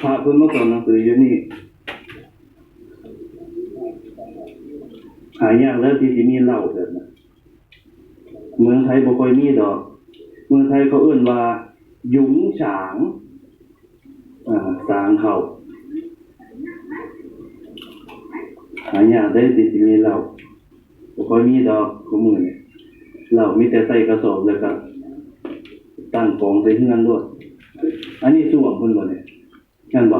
พระเพิ่นมาสอนหนังสืออยู่นี่หายากแล้วที่สิมีเหล้าแบบนั้นเมืองไทยบ่ค่อยมีดอก เมืองไทยเขาเอื้นว่า ยุงฉางอ่าสางเขาหายากได้ที่สิมีเหล้าบ่ค่อยมีดอกของมือนี่เหล้ามีแต่ใส่กระสอบแล้วก็ตั้งกองใส่เฮือนด้วย อันนี้ส่วงเพิ่นบ่เนี่ยนั่นบ่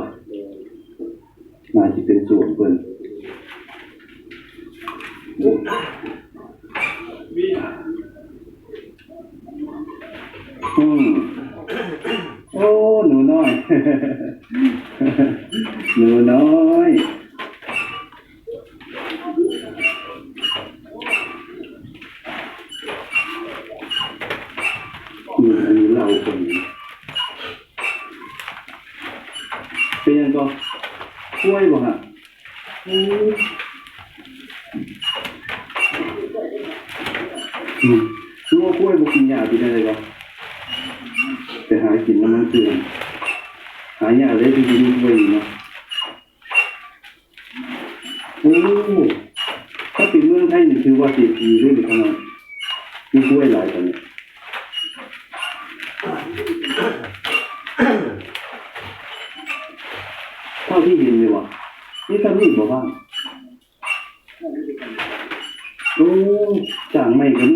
มาที่เป็นส่วงเพิ่นอืมโอ้หนูน้อย หนูน้อยนี่อันนี้เราคนนี้เป็นยังก็กล้วยบ่ฮะอืมอืมรู้ว่ากล้วยบ่กินยากินอะไรบ่ ไปหากินน้ำมันเกลือ หายากเลยที่ดินด้วยเนาะโอ้ถ้าเป็นเมืองไทยนี่ถือว่าเศรษฐีด้วยหรือเปล่ามีกล้วยหลายกว่านี้เท่าที่เห็นเลยวะนี่ถ้ามีบอกบ้างโอ้จางไม่ก็มี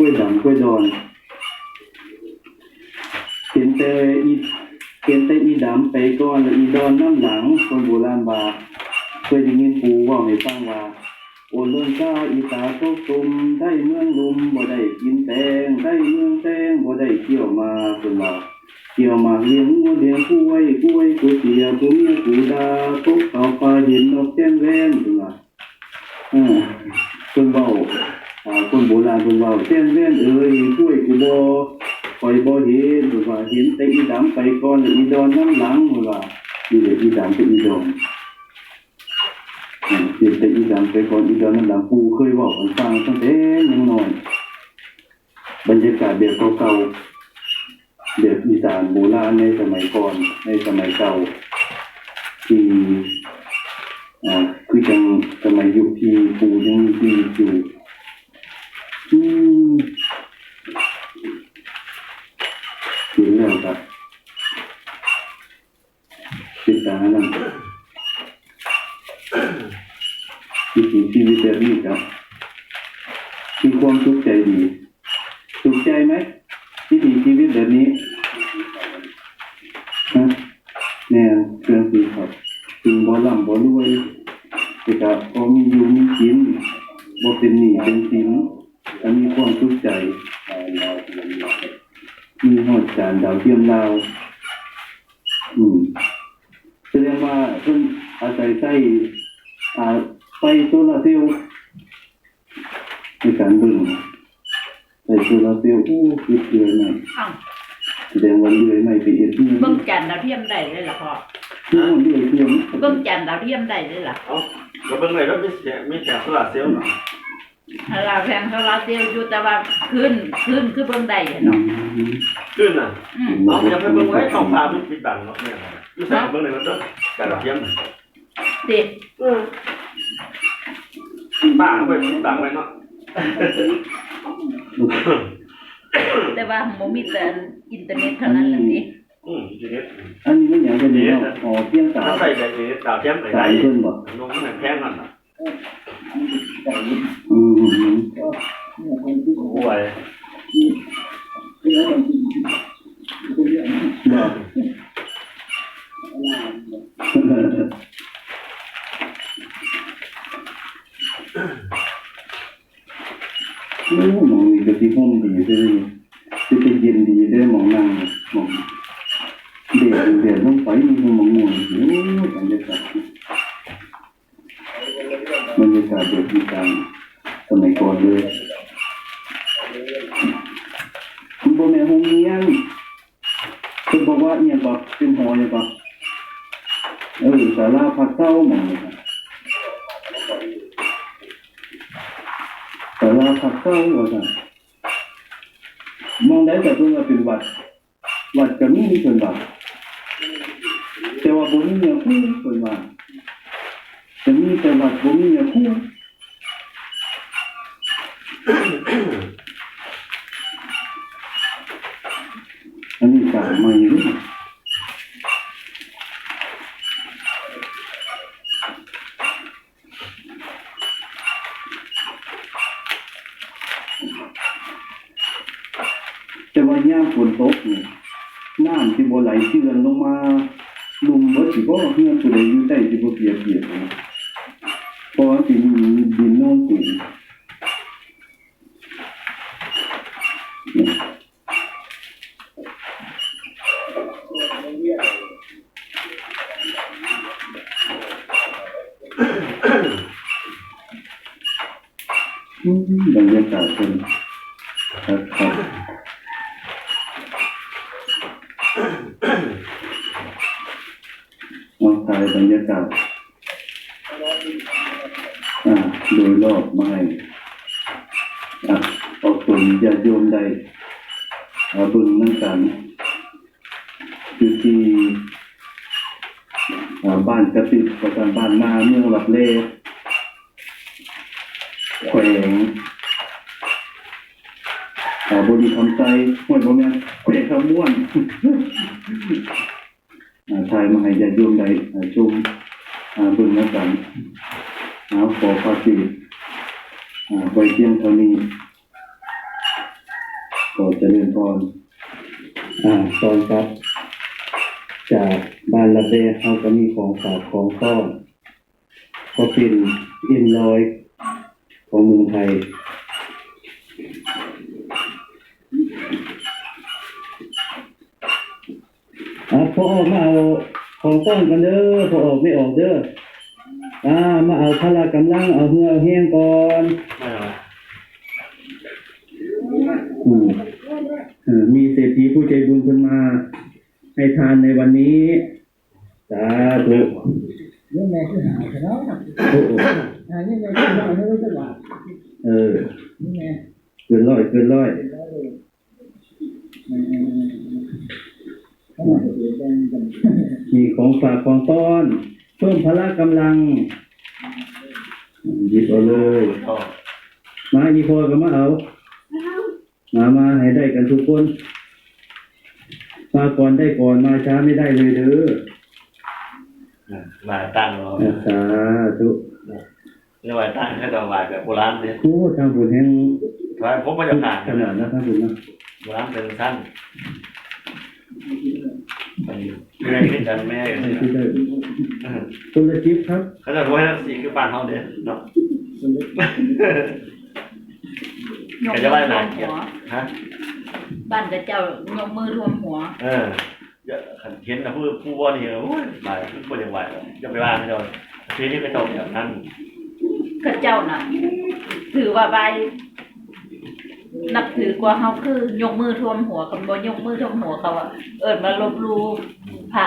กล้วยดำกล้วยดอนเห็นแต่อีเห็นแต่อีดำไปก่อนแล้วอีดอนน้ำหลังคนโบราณว่าเคยได้ยินปูว่าให้ฟังว่าโอเลินก้าอีตาโตตุมได้เมืองลุมบ่ได้กินแตงได้เมืองแตงบ่ได้เกี่ยวมาคนว่าเกี่ยวมาเลี้ยงงัวเลี้ยงผู้ว้ผู้ว้ผู้เสียผู้เมียผู้ดาพวกเขาปลาเห็นนกแก้มแว่นคนว่าอ่าคนเบาอ่า คนโบราณคนเบาแก้มแว่นเอ้ยช่วยกูบ่คอยบ่เห็นคนว่าเห็นแต่อีดำไปก่อนอีดอนน้ำหลังคนว่านี่แหละอีดำกับอีดอนอืมเปลี่ยนแต่อีสานไปก่อนอีสานนั่นหลังปูเคยบอกกันฟังตั้งแต่ยังน้อยบรรยากาศแบบเก่าๆแบบอีสานโบราณในสมัยก่อนในสมัยเก่าที่อ่าคือจังสมัยยุคที่ปูยังมีชีวิตอยู่อืมเห็นแล้วครับเป็นตานั่น วิถีชีวิตแบบนี้ครับมีความสุขใจดีสุขใจไหมวิถีชีวิตแบบนี้ ฮะแน่เครื่องสีครับถึงบ่ลำบ่รวยแต่ก็พอมีอยู่มีกินบ่เป็นหนี้เป็นสินก็มีความสุขใจมีหอดจานดาวเทียมดาวอืมแสดงว่าเพิ่นอาศัยใช้อ่าไฟโซลาเซลล์ในการเบิ่งไฟโซลาเซลล์โอ้คิดเดือยหน่อย ดงว่าเดือยไม่ไปเอ็ดที่เบิ่งจันทร์ดาวเทียมได้เลยล่ะพ่อที่มันเดือยเทียมเบิ่งจันทร์ดาวเทียมได้เลยล่ะเอาเราเบิ่งเลยแล้วมีแสงมีแสงโซลาร์เซลล์เนาะฮาราแพงโซลาร์เซลล์อยู่แต่ว่าขึ้นขึ้นคือเบิ่งได้อะอืเนาะมขึ้นน่ะอืมเอาอย่าไปเบิ่งไว้ท้องฟ้ามันปิดบังเนาะเนี่ยอยู่ใส่เบิ่งเลยมันเด้อการเทียมน่ะติเออบ้าไว้ปิดบังไว้เนาะ แต่ว่าบ่มีแต่อินเทอร์เน็ตเท่านั้นแหละติอืมทีนี้อันนี้มันอย่างกันเดียวอ๋อเพียงตาถ้าใส่แบบนี้ดาวเทียมไหนสาได้ยเพิ่นบ่ลงมันแพงนั่นน่ะอืมโอ้ยบ่ นี่มองนี่ก็ที่ห้องดีเลยจะเป็นเย็นดีได้มองนั่งมองเดือดเดือดต้องไปมันมองมองโอ้บรรยากาศบรรยากาศแบบอดดีจังสมัยก่อนเลยคุณพ่อแม่ห้องเงี้ยนคุณบอกว่าเนี่ยบอกเป็นหอเนี่ยบอกเออสาราพักเต้ามองเลย ศาลาพักเก้าว่าซั่นมองได้แต่เพิ่นว่าเป็นวัด วัดก็มีเพิ่นว่าแต่ว่าบ่มีเนื้อคู่เพิ่นว่าจะมีแต่วัดบ่มีเนื้อคู่อันนี้สายใหม่ด้วยแต่ว่าย่ามฝนตกนี่น้ำที่บ่ไหลเชื่อนลงมาลุมบ่สิบ่เฮือนผู้ใดอยู่ใต้สิบ่ เปียกเปียกนะเพราะว่าสิมีดินน่นสูงเนี่ยอืมบรรยากาศเป็นครับครับมองทายบรรยากาศอ่า โดยรอบไม้อะออกตนญาติโยมใดอาบุญนั่งกันอยู่ที่บ้านกระติบประจำบ้านนาเมืองหลับเล่แขวงอาบริคำใจห้วยบ่แม่นแขวงขม่วนอาทายมาให้ญาติโยมได้อ่าชมอ่าเบิ่งแล้วกัน เอาขอฝากสิอ่าไว้เพียงเท่านี้ก็เจริญพรอ่าตอนครับ จากบ้านละเบเขาก็มีของฝากของต้อนก็เป็นอินลอยของเมืองไทยอะพอออกมาเอาของต้อนกันเด้อพอออกไม่ออกเด้อ อ่ามาเอาพละกำลังเอาเหือเอาแห้งก่อนไม่เอาอืมเออมีเศรษฐีผู้ใจบุญคนมา ให้ทานในวันนี้สาธุนี่แม่คือหาเนาะโอ้โหหานี่แม่คือหาไม่รู้จักว่าเออนี่แม่เกินร้อยเกินร้อยเขาบอกว่าเป็นกันมีของฝากของต้อน เพิ่มพละกำลังหยิบเอาเลยก็มาอีพอก็มาเอามามาให้ได้กันทุกคน มาก่อนได้ก่อนมาช้าไม่ได้เลยเด้อมาตั้งเราอ่าสาธุเนี่ยว่าตั้งแค่ตัววายแบบโบราณเนี่ยโอ้ทางบุญแห่งวายผมก็จะผ่านขนาดนะทางบุญนะโบราณเป็นสั้น แม่ขึ้นกันแม่กันที่ได้คนละจิบครับเขาจะรู้ว่าสี่คือปานเขาเด่นเนาะยกใครมืจะอว่าท่ไหนวมหัวฮะ บ้านกับเจ้ายกมือท่วมหัว เออเห็นนะผู้ผู้ว่านี่โอ้ยไปผู้ยังไหวจะไปว่าไม่โดนทีนี้ก็จบอย่างนั้นกับเจ้าน่ะ ถือว่าใบ นับถือกว่าเขาคือยกมือท่วมหัวกับบ่ยกมือท่วมหัวเขาอะเอิญมาลบหลูพระ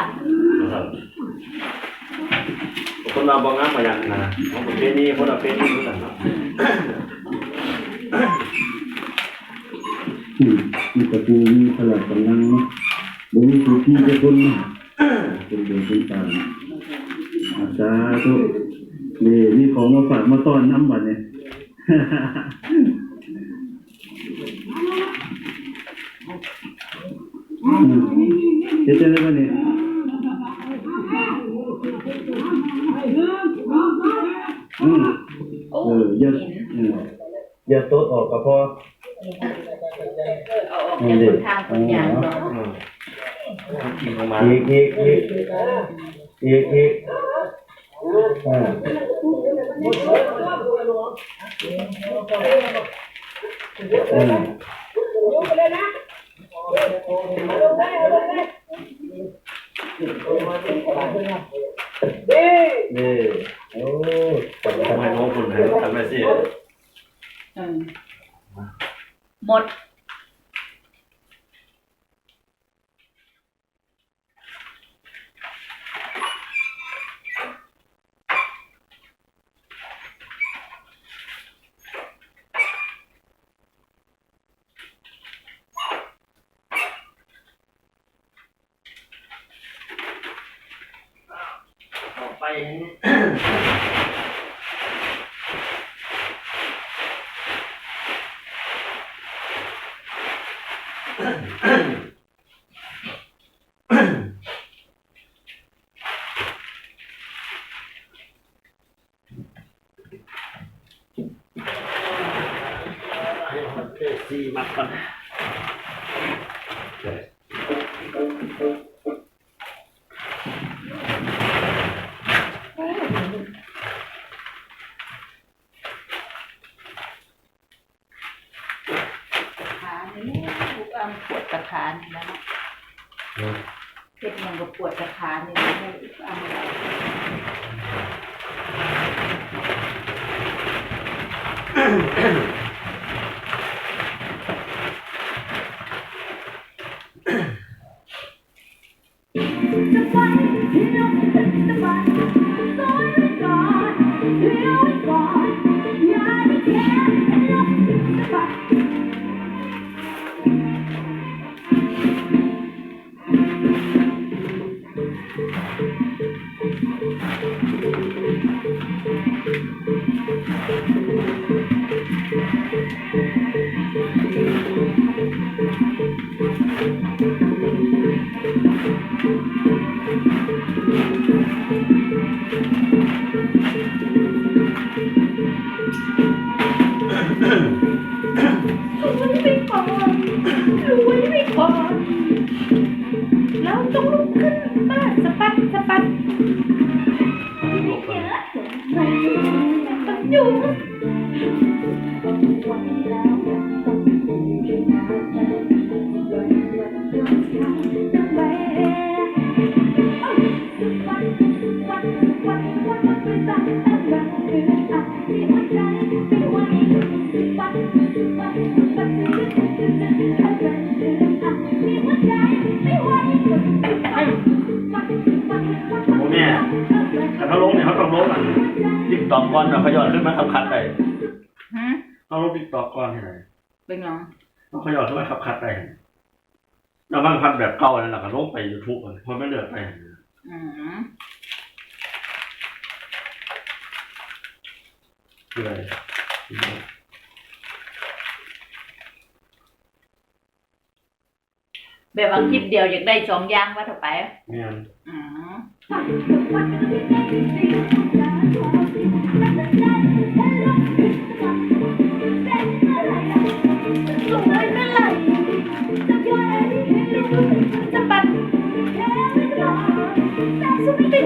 คนเราบางงานมาอย่างนะของประเภทนี้คนละประเภทนี้เหมือนกันเนาะอืมมีตะปูมีพละกำลังเนาะบ่มีผู้ที่จะคนนะเป็นเดือนเป็นตาอาสาธุนี่มีของมาฝากมาต้อนน้ำบัดเนี่ย อืมเดี๋ยวเจอกันวันนี้อืมโอ้เอออย่าหินเอออย่าโตออกก็พอเอาออกจางนยางเนาะอืมกินลงมาอีกอีกอีกอีกอีกอ่าอ่า นี่โอ้ทำไมน้คุณทำไมสิหมด ให้มัน รู้ เราต้อ ขาย้อนขึ้นมาขับคัดได้ฮะเขาลงติ๊กตอกก่อนที่ไหนเป็นยังเขาย้อนขึ้นมาขับคัดได้เราบางพันแบบเก่านั่นแหละก็ลงไปยูทูบเลยคนไม่เลือกไปอืมคืออะไร แบบว่าคลิปเดียวอยากได้สองอย่างว่าต่อไปเนี่ยอืมสวยไม่ไหลจะปัดสุดติ๊ก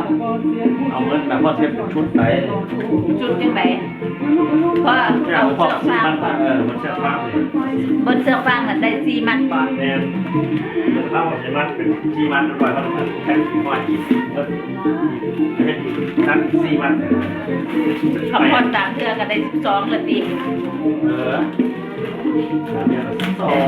เอาเงินแบบว่าเทียบเป็นชุดไปจุดยังไงพ่อเนี่ยเอาเอาพอเสื้อสีฟางมันก่อนเออมันเสื้อผ้าเลยบนเสื้อฟางน่ะได้สี่มันก่อนเนี่ยเสื้อผ้าสีมันเป็นสีมันบ่อยเขาแค่สีมันอีกแล้วนั่นสีมันคำพอนตามเทือก็ได้สิบสองละตีเออเนี่ยสอง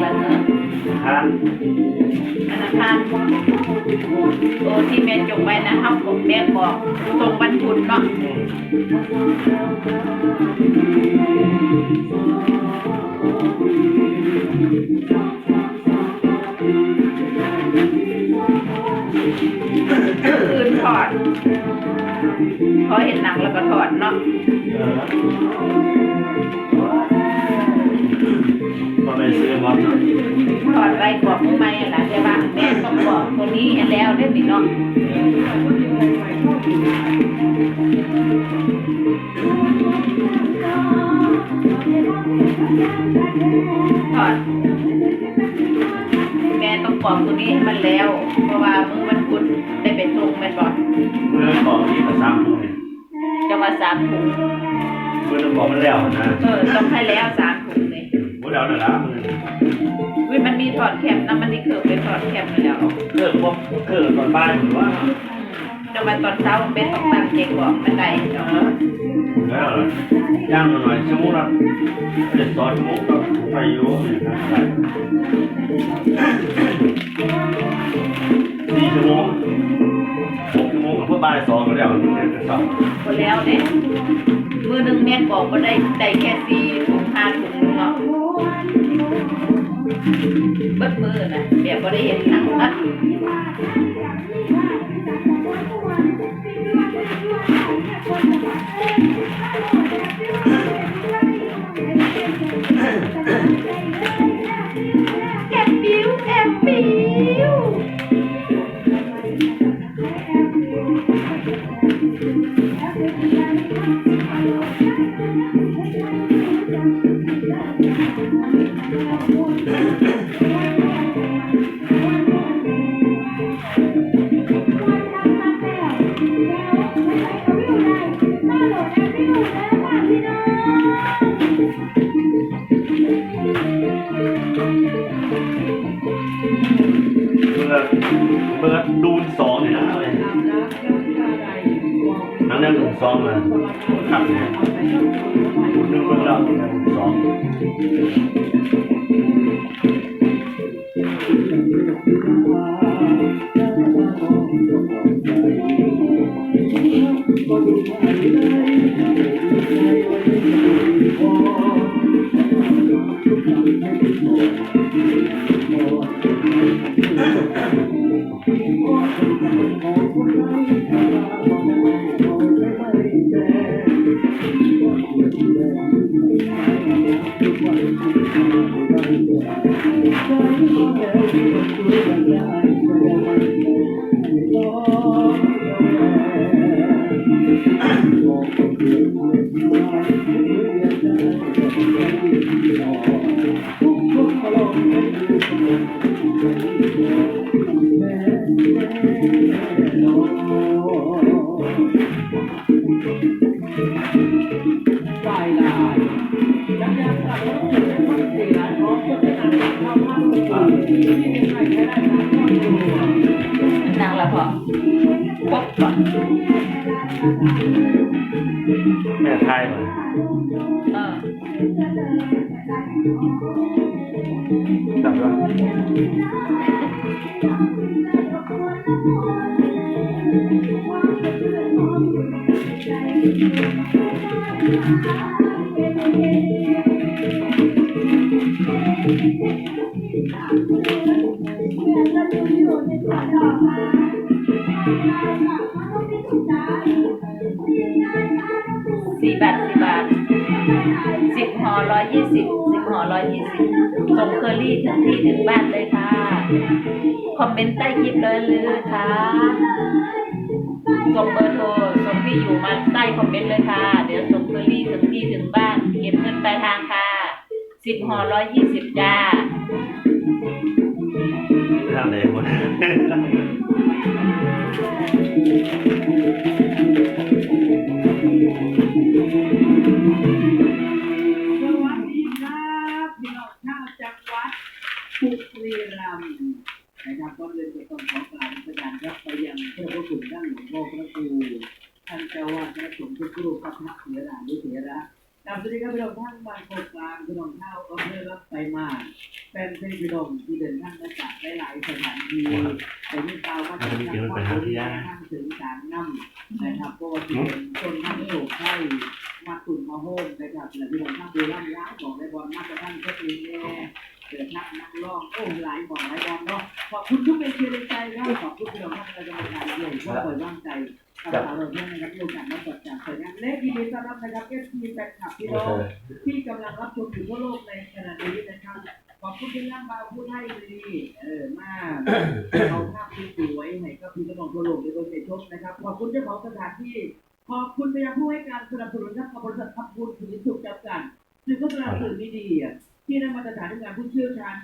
วันหยังละเนะทานธนาคารโอ้ที่แม่จงไว้นะเฮาผมแม่บอกตรงวันพุธเนาะคืนถอดเขาเห็นหนังแล้วก็ถอดเนาะ ก็ไปซื้อมาถอดไปกรอบมือไม่อะนะแต่ว่าแม่ต้องกรอบตัวนี้แล้วได้ไหมเนาะถอดแม่ต้องกรอบตัวนี้ให้มันแล้ว เพราะว่ามือมันพุดได้เป็นตรงแม่นบอกเมื่อก่อนที่กระซ้ำเลยจะมาสามถุงเมื่อเราบอกมันแล้วนะเออต้องให้แล้วสามถุงเลย พวกเราเนี่ยละมือวิมันมีถอดแคมนะมันนี่เกิดไปถอดแคมมาแล้วเครื่องพวกเครื่องตอนบ้านหรือว่าจะมาตอนเช้าเป็นต้องตั้งเจ๊กบอกมันได้เนาะแล้วย่างหน่อยชั่วโมงละเจ็ดสองชั่วโมงก็ไปอยู่สี่ชั่วโมงหกชั่วโมงกับเพื่อบ่ายสองก็แล้วเนี่ยจะสองหมดแล้วเนี่ยมือหนึ่งแม่นบอกว่าได้ได้แค่สี่ถุงห้าถุง เนาะเบิดมือนะแบบว่าได้เห็นหนังนะ ดูนสองมาขับเนี่ยดูนหนึ่งเมื่อเราดูนสอง Thank. นางละพอพบก่อนแม่ไทยมาเออจับว่า สี่บาทสี่บาทสิบห่อร้อยยี่สิบสิบห่อร้อยยี่สิบส่งเคอรี่ถึงที่ถึงบ้านเลยค่ะ คอมเมนต์ใต้คลิปเลยเลยค่ะส่งเบอร์โทรส่งที่อยู่มาใต้คอมเมนต์เลยค่ะ เดี๋ยวส่งเคอรี่ถึงที่ถึงบ้าน เก็บเงินปลายทางค่ะสิบห่อร้อยยี่สิบจ้า ทาง ถึงการน้ำนะครับก็ว่าจะเป็นต้นน้ำโขกไทยมาตุ่นมาโฮมนะครับและพี่น้องท่านบุรีรัมย์ร้านบอกได้บอลมาจากท่านก็เป็นแน่เกิดนักนักร้องโอ้หลายบอกหลายบอลเนาะขอบคุณทุกเป็นเชียร์ใจครับขอบคุณเพี่น้องท่านกรรมการด้วยที่เปิดว่างใจกับเราด้วยนนะครับมีโอกาสมาสดจากสวยงามเล็กยินดีต้อนรับนะครับเอฟซีแฟนคลับพี่น้องที่กำลังรับชมอยู่ทั่วโลกในขณะนี้นะครับ ขอบคุณที่ร่างบาพูดให้ดีเออมากเอาภาพที่สวยให้กับพี่น้องทั่วโลกในบนเดชกนะครับขอบคุณเจ้าของสถานที่ขอบคุณไปยังผู้ให้การสนับสนุนครับกับริษัททัพบุญผลิตสุขจับกันซึ่งก็สนับสนุนดีๆที่นำมาตรฐานงานผู้เชี่ยวชาญ